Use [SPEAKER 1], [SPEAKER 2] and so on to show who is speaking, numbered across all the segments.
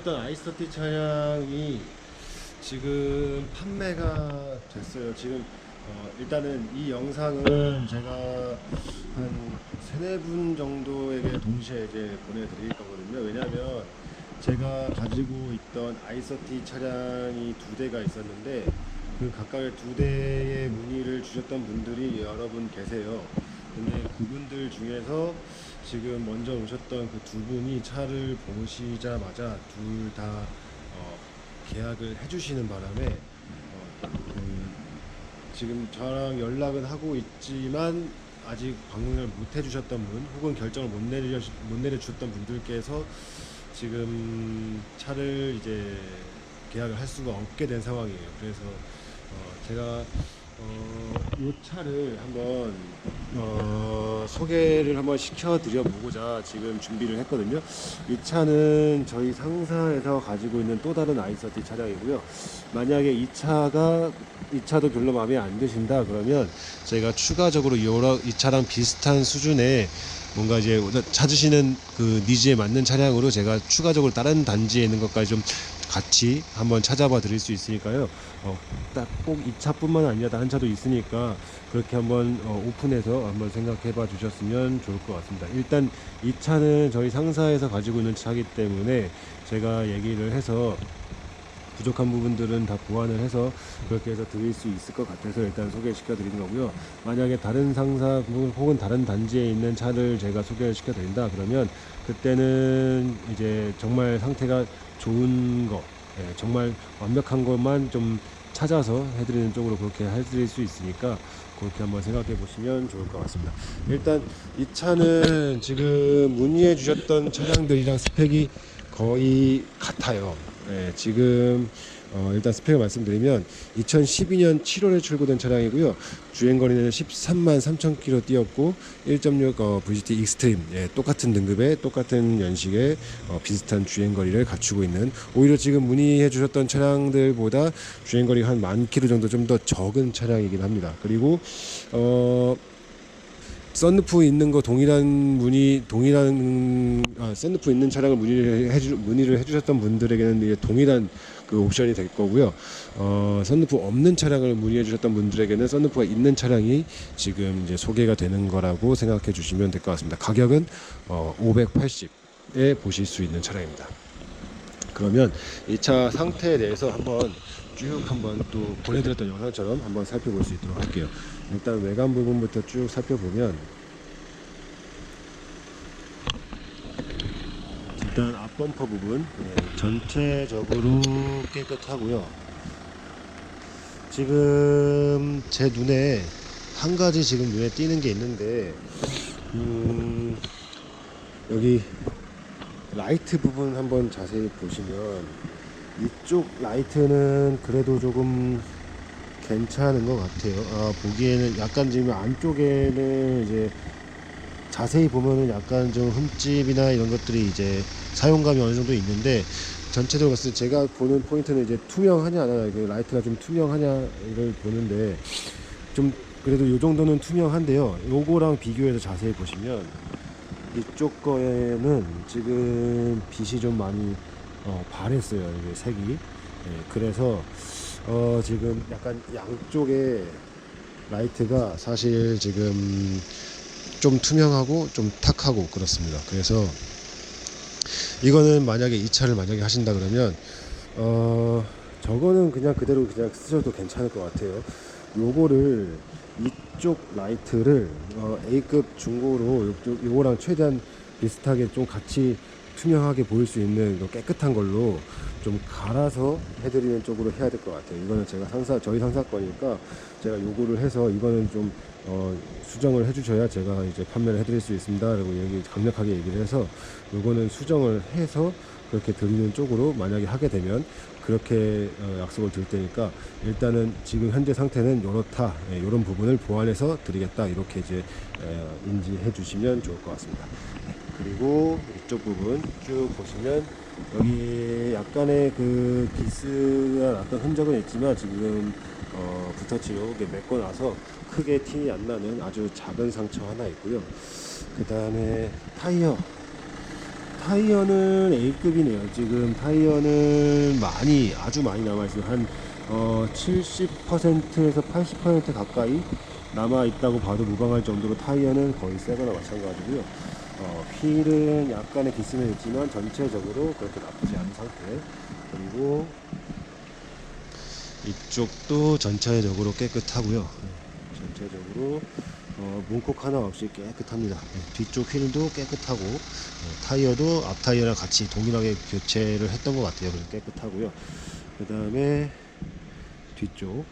[SPEAKER 1] 주셨던 아이스터티 차량이 지금 판매가 됐어요. 지금 어, 일단은 이 영상은 제가 한 세네 분 정도에게 동시에 이제 보내드릴 거거든요. 왜냐하면 제가 가지고 있던 아이서티 차량이 두 대가 있었는데 그 각각의 두 대의 문의를 주셨던 분들이 여러 분 계세요. 근데 그분들 중에서 지금 먼저 오셨던 그 두 분이 차를 보시자마자 둘다 어, 계약을 해주시는 바람에 어, 그 지금 저랑 연락은 하고 있지만 아직 방문을 못 해주셨던 분 혹은 결정을 못 내려 못 내려주셨던 분들께서 지금 차를 이제 계약을 할 수가 없게 된 상황이에요. 그래서 어, 제가 어, 이 차를 한번 어, 소개를 한번 시켜드려 보고자 지금 준비를 했거든요. 이 차는 저희 상사에서 가지고 있는 또 다른 아이서티 차량이고요. 만약에 이 차가 이 차도 별로 마음에 안 드신다 그러면 저희가 추가적으로 여러 이 차랑 비슷한 수준의 뭔가 이제 찾으시는 그 니즈에 맞는 차량으로 제가 추가적으로 다른 단지에 있는 것까지 좀 같이 한번 찾아봐 드릴 수 있으니까요. 어, 딱꼭 이 차뿐만 아니라 다른 차도 있으니까 그렇게 한번 어, 오픈해서 한번 생각해 봐 주셨으면 좋을 것 같습니다. 일단 이 차는 저희 상사에서 가지고 있는 차기 때문에 제가 얘기를 해서 부족한 부분들은 다 보완을 해서 그렇게 해서 드릴 수 있을 것 같아서 일단 소개시켜 드리는 거고요. 만약에 다른 상사 혹은 다른 단지에 있는 차를 제가 소개를 시켜 드린다 그러면 그때는 이제 정말 상태가 좋은 거, 예, 정말 완벽한 것만 좀 찾아서 해드리는 쪽으로 그렇게 해드릴 수 있으니까 그렇게 한번 생각해 보시면 좋을 것 같습니다. 일단 이 차는 지금 문의해 주셨던 차량들이랑 스펙이 거의 같아요. 예, 지금 어, 일단 스펙을 말씀드리면 2012년 7월에 출고된 차량이고요. 주행 거리는 13만 3천 킬로 뛰었고 1.6 어, VGT 익스트림 예, 똑같은 등급의 똑같은 연식의 어, 비슷한 주행 거리를 갖추고 있는 오히려 지금 문의해 주셨던 차량들보다 주행 거리가 한만 킬로 정도 좀 더 적은 차량이긴 합니다. 그리고 어 썬루프 있는 거 동일한 문의 동일한 아, 썬루프 있는 차량을 문의를 해주 문의를 해주셨던 분들에게는 이제 동일한 그 옵션이 될 거고요. 어, 썬루프 없는 차량을 문의해 주셨던 분들에게는 썬루프가 있는 차량이 지금 이제 소개가 되는 거라고 생각해 주시면 될 것 같습니다. 가격은 어, 580에 보실 수 있는 차량입니다. 그러면 이 차 상태에 대해서 한번 쭉 한번 또 보내드렸던 영상처럼 한번 살펴볼 수 있도록 할게요. 일단 외관 부분부터 쭉 살펴보면 일단 앞 범퍼 부분 예, 전체적으로 깨끗하고요. 지금 제 눈에 한 가지 지금 눈에 띄는 게 있는데 음, 여기 라이트 부분 한번 자세히 보시면 이쪽 라이트는 그래도 조금 괜찮은 것 같아요. 아, 보기에는 약간 지금 안쪽에는 이제 자세히 보면은 약간 좀 흠집이나 이런 것들이 이제 사용감이 어느 정도 있는데 전체적으로 봤을 때 제가 보는 포인트는 이제 투명하냐 안 하냐 라이트가 좀 투명하냐를 보는데 좀 그래도 이 정도는 투명한데요. 요거랑 비교해서 자세히 보시면 이쪽 거에는 지금 빛이 좀 많이 어, 바랬어요. 이게 색이. 예, 그래서 어, 지금 약간 양쪽에 라이트가 사실 지금 좀 투명하고 좀 탁하고 그렇습니다. 그래서 이거는 만약에 이 차를 만약에 하신다 그러면 어 저거는 그냥 그대로 그냥 쓰셔도 괜찮을 것 같아요. 요거를 이쪽 라이트를 어, A급 중고로 요쪽 요거랑 최대한 비슷하게 좀 같이 투명하게 보일 수 있는 그 깨끗한 걸로 좀 갈아서 해드리는 쪽으로 해야 될 것 같아요. 이거는 제가 상사 저희 상사 거니까 제가 요구를 해서 이거는 좀 어, 수정을 해주셔야 제가 이제 판매를 해드릴 수 있습니다라고 얘기 강력하게 얘기를 해서 요거는 수정을 해서 그렇게 드리는 쪽으로 만약에 하게 되면 그렇게 어, 약속을 드릴 테니까 일단은 지금 현재 상태는 요렇다 예, 요런 부분을 보완해서 드리겠다 이렇게 이제 에, 인지해 주시면 좋을 것 같습니다. 네, 그리고 이쪽 부분 쭉 보시면 여기 약간의 그 기스가 났던 흔적은 있지만 지금 어, 이렇게 메꿔 놔서 크게 티 안 나는 아주 작은 상처 하나 있고요. 그 다음에 타이어 타이어는 A급이네요. 지금 타이어는 많이 아주 많이 남아 있어요. 한 어, 70%에서 80% 가까이 남아 있다고 봐도 무방할 정도로 타이어는 거의 새거나 마찬가지고요. 어, 휠은 약간의 기스는 있지만 전체적으로 그렇게 나쁘지 않은 상태. 그리고 이쪽도 전체적으로 깨끗하고요. 네, 전체적으로 어, 문콕 하나 없이 깨끗합니다. 네, 뒤쪽 휠도 깨끗하고 어, 타이어도 앞 타이어랑 같이 동일하게 교체를 했던 것 같아요. 그래서 깨끗하고요. 그 다음에 뒤쪽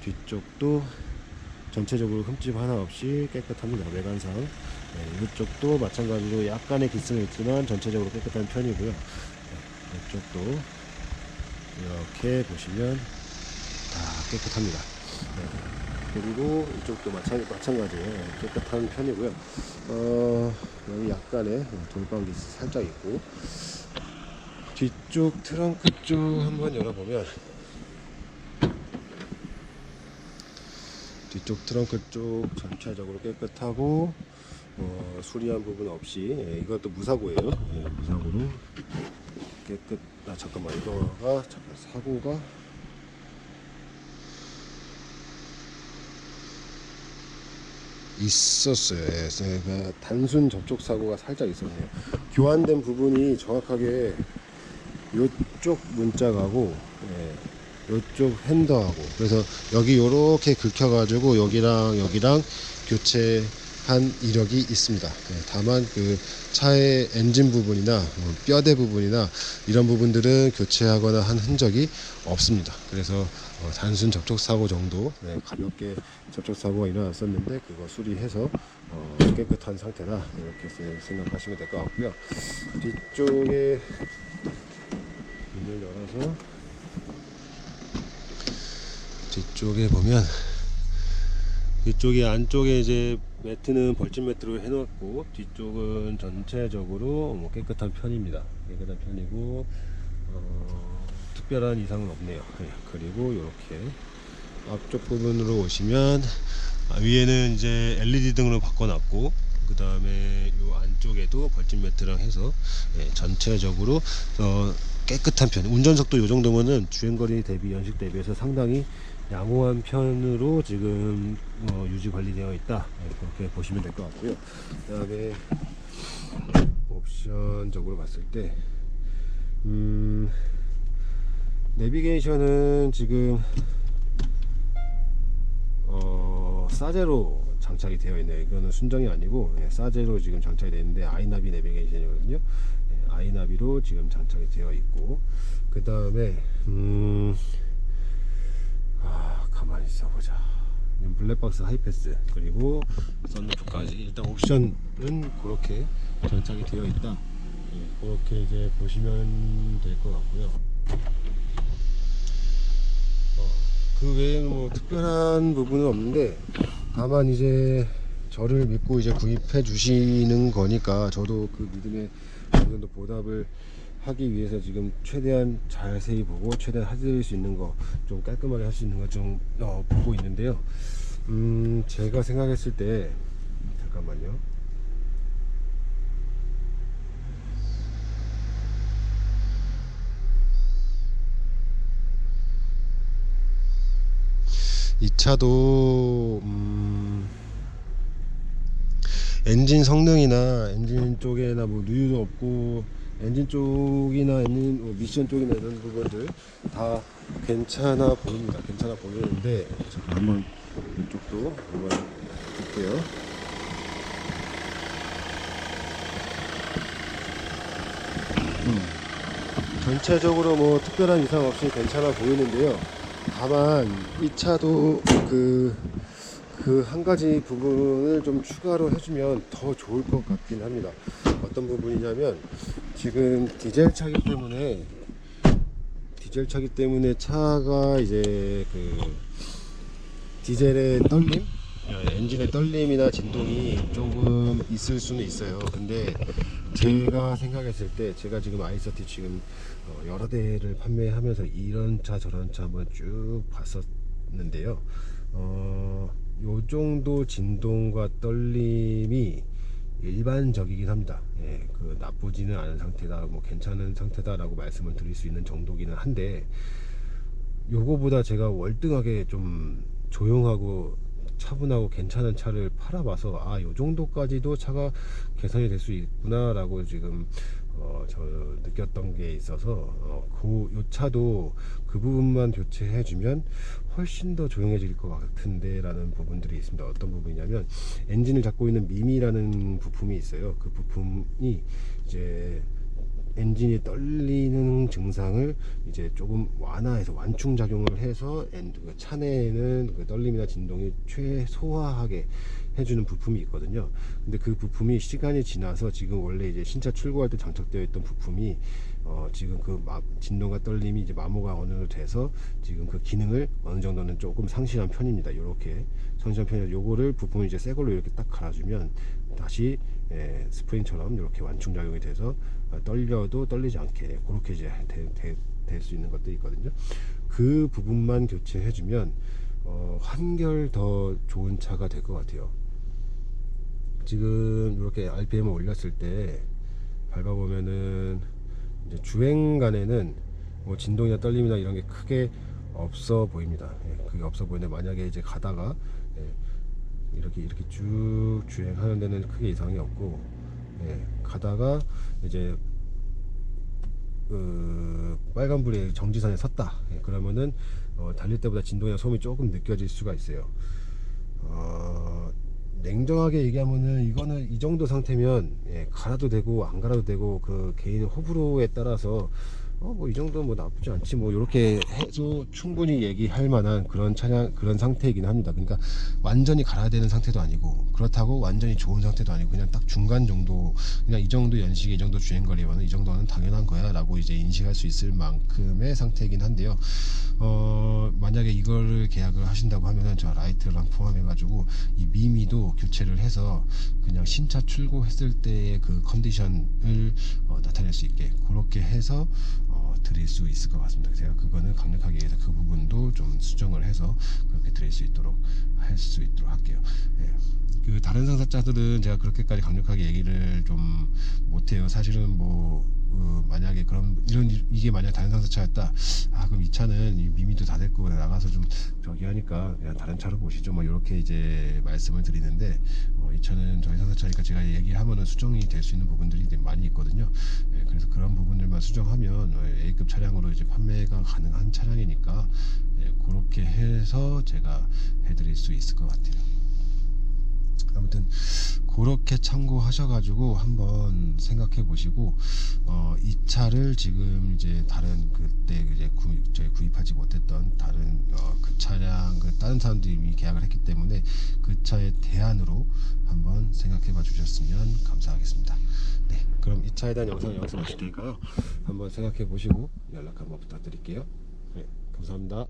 [SPEAKER 1] 뒤쪽도 전체적으로 흠집 하나 없이 깨끗합니다. 외관상 네, 이쪽도 마찬가지로 약간의 기스는 있지만 전체적으로 깨끗한 편이고요. 네, 이쪽도 이렇게 보시면 다 깨끗합니다. 네. 그리고 이쪽도 마찬, 마찬가지 예요. 네, 깨끗한 편이고요. 어, 여기 약간의 돌방 기스 살짝 있고 뒤쪽 트렁크 쪽 한번 열어보면 뒤쪽 트렁크 쪽 전체적으로 깨끗하고 어, 수리한 부분 없이 예, 이것도 무사고예요. 예, 무사고로 깨끗. 아 잠깐만 이거가 잠깐 사고가 있었어요. 예, 단순 접촉 사고가 살짝 있었네요. 교환된 부분이 정확하게 이쪽 문짝하고 예, 이쪽 핸더하고 그래서 여기 요렇게 긁혀가지고 여기랑 여기랑 교체 한 이력이 있습니다. 예, 다만 그 차의 엔진 부분이나 뭐 뼈대 부분이나 이런 부분들은 교체하거나 한 흔적이 없습니다. 그래서 어, 단순 접촉 사고 정도 네, 가볍게 접촉 사고가 일어났었는데 그거 수리해서 어, 깨끗한 상태다 이렇게 세- 생각하시면 될 것 같고요. 뒤쪽에 문을 열어서 뒤쪽에 보면 이쪽이 안쪽에 이제 매트는 벌집 매트로 해놓았고 뒤쪽은 전체적으로 뭐 깨끗한 편입니다. 깨끗한 편이고 어, 특별한 이상은 없네요. 예, 그리고 이렇게 앞쪽 부분으로 오시면 아, 위에는 이제 LED 등으로 바꿔놨고 그 다음에 이 안쪽에도 벌집 매트랑 해서 예, 전체적으로 어, 깨끗한 편. 운전석도 이 정도면은 주행거리 대비 연식 대비해서 상당히 양호한 편으로 지금 어, 유지 관리되어 있다. 네, 그렇게 보시면 될 것 같고요. 그 다음에 옵션적으로 봤을 때 음, 내비게이션은 지금 어, 사제로 장착이 되어 있네요. 이거는 순정이 아니고 예, 사제로 지금 장착이 되어 있는데 아이나비 내비게이션이거든요. 예, 아이나비로 지금 장착이 되어 있고 그 다음에 음, 아 가만히 있어보자. 블랙박스 하이패스 그리고 썬루프까지 일단 옵션은 그렇게 장착이 되어 있다. 예, 그렇게 이제 보시면 될 것 같고요. 어, 그 외에 뭐 특별한 부분은 없는데 다만 이제 저를 믿고 이제 구입해 주시는 거니까 저도 그 믿음에 어느 정도 보답을 하기 위해서 지금 최대한 자세히 보고 최대한 해드릴 수 있는 거 좀 깔끔하게 할 수 있는 거좀 어, 보고 있는데요. 음 제가 생각했을 때 잠깐만요. 이 차도 음, 엔진 성능이나 엔진 쪽에나 뭐 누유도 없고 엔진 쪽이나 엔진 뭐 미션 쪽이나 이런 부분들 다 괜찮아 보입니다. 괜찮아 보이는데 한번 이쪽도 한번 볼게요. 음, 전체적으로 뭐 특별한 이상 없이 괜찮아 보이는데요. 다만 이 차도 그 그한 가지 부분을 좀 추가로 해주면 더 좋을 것 같긴 합니다. 어떤 부분이냐면 지금 디젤 차기 때문에 디젤 차기 때문에 차가 이제 그 디젤의 떨림, 어, 엔진의 떨림이나 진동이 조금 있을 수는 있어요. 근데 제가 생각했을 때 제가 지금 아이서티 지금 어, 여러 대를 판매하면서 이런 차 저런 차 한번 쭉 봤었는데요. 어, 요 정도 진동과 떨림이 일반적이긴 합니다. 예, 그 나쁘지는 않은 상태다, 뭐 괜찮은 상태다라고 말씀을 드릴 수 있는 정도기는 한데 요거보다 제가 월등하게 좀 조용하고 차분하고 괜찮은 차를 팔아봐서 아 요 정도까지도 차가 개선이 될 수 있구나라고 지금 어, 저 느꼈던 게 있어서 어, 그, 요 차도 그 부분만 교체해주면 훨씬 더 조용해질 것 같은데 라는 부분들이 있습니다. 어떤 부분이냐면 엔진을 잡고 있는 미미라는 부품이 있어요. 그 부품이 이제 엔진이 떨리는 증상을 이제 조금 완화해서 완충 작용을 해서 엔, 그 차내에는 그 떨림이나 진동이 최소화하게 해주는 부품이 있거든요. 근데 그 부품이 시간이 지나서 지금 원래 이제 신차 출고할 때 장착되어 있던 부품이 어, 지금 그 마- 진동과 떨림이 이제 마모가 어느 정도 돼서 지금 그 기능을 어느 정도는 조금 상실한 편입니다. 이렇게 상실한 편이라 요거를 부품을 이제 새 걸로 이렇게 딱 갈아주면 다시 예, 스프링처럼 이렇게 완충 작용이 돼서 어, 떨려도 떨리지 않게 그렇게 이제 될 수 있는 것들이 있거든요. 그 부분만 교체해주면 어, 한결 더 좋은 차가 될 것 같아요. 지금 이렇게 RPM을 올렸을 때 밟아보면은 이제 주행 간에는 뭐 진동이나 떨림이나 이런 게 크게 없어 보입니다. 예, 그게 없어 보이는데 만약에 이제 가다가 예, 이렇게 이렇게 쭉 주행하는 데는 크게 이상이 없고 예, 가다가 이제 그 빨간불에 정지선에 섰다 예, 그러면은 어, 달릴 때보다 진동이나 소음이 조금 느껴질 수가 있어요 어, 냉정하게 얘기하면은 이거는 이 정도 상태면 예, 갈아도 되고 안 갈아도 되고 그 개인의 호불호에 따라서 어 뭐 이 정도 뭐 나쁘지 않지 뭐 이렇게 해도 충분히 얘기할 만한 그런 차량 그런 상태이긴 합니다. 그러니까 완전히 갈아야 되는 상태도 아니고 그렇다고 완전히 좋은 상태도 아니고 그냥 딱 중간 정도 그냥 이 정도 연식에 이 정도 주행 거리면은 이 정도는 당연한 거야 라고 이제 인식할 수 있을 만큼의 상태이긴 한데요. 어 만약에 이거를 계약을 하신다고 하면은 저 라이트랑 포함해 가지고 이 미미도 교체를 해서 그냥 신차 출고했을 때의 그 컨디션을 어, 나타낼 수 있게 그렇게 해서 어, 드릴 수 있을 것 같습니다. 제가 그거는 강력하게 해서 그 부분도 좀 수정을 해서 그렇게 드릴 수 있도록 할 수 있도록 할게요. 예. 그 다른 상사자들은 제가 그렇게까지 강력하게 얘기를 좀 못해요. 사실은 뭐 어, 만약에 그런 이런 이게 만약 다른 상사차였다. 아 그럼 이 차는 이 미미도 다 됐고 나 가서 좀 저기 하니까 그냥 다른 차로 보시죠. 뭐 이렇게 이제 말씀을 드리는데 어, 이 차는 저희 상사 차니까 제가 얘기하면은 수정이 될 수 있는 부분들이 많이 있거든요. 예, 그래서 그런 부분들만 수정하면 어, A급 차량으로 이제 판매가 가능한 차량이니까 예, 그렇게 해서 제가 해드릴 수 있을 것 같아요. 아무튼 그렇게 참고하셔가지고 한번 생각해 보시고 어, 이 차를 지금 이제 다른 그때 이제 구입, 저희 구입하지 못했던 다른 어, 그 차량 그 다른 사람들이 이미 계약을 했기 때문에 그 차의 대안으로 한번 생각해 봐 주셨으면 감사하겠습니다. 네, 그럼 이 차에 대한 영상 여기서 마칠 테니까요. 한번 생각해 보시고 연락 한번 부탁드릴게요. 네, 감사합니다.